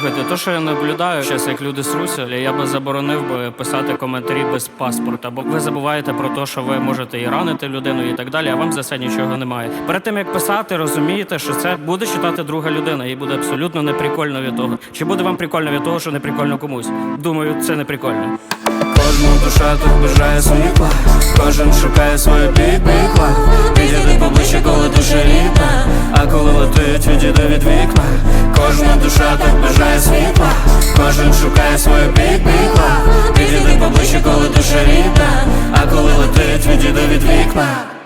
Слухайте, то, що я наблюдаю, зараз як люди сруся, я би заборонив би писати коментарі без паспорта, бо ви забуваєте про те, що ви можете і ранити людину і так далі, а вам за це нічого немає. Перед тим як писати, розумієте, що це буде читати друга людина, і буде абсолютно неприкольно від того. Чи буде вам прикольно від того, що не прикольно комусь? Думаю, це не прикольно. Кожну душа тут бажає світла, кожен шукає своє бік-бік Підійди поближче, коли душа рідна, а коли летить, відійди від вікна. Кожна душа так бажає світла, кожен шукає свою бік-бік Підійди поближче, коли душа рідна, а коли летить, відійди від вікна.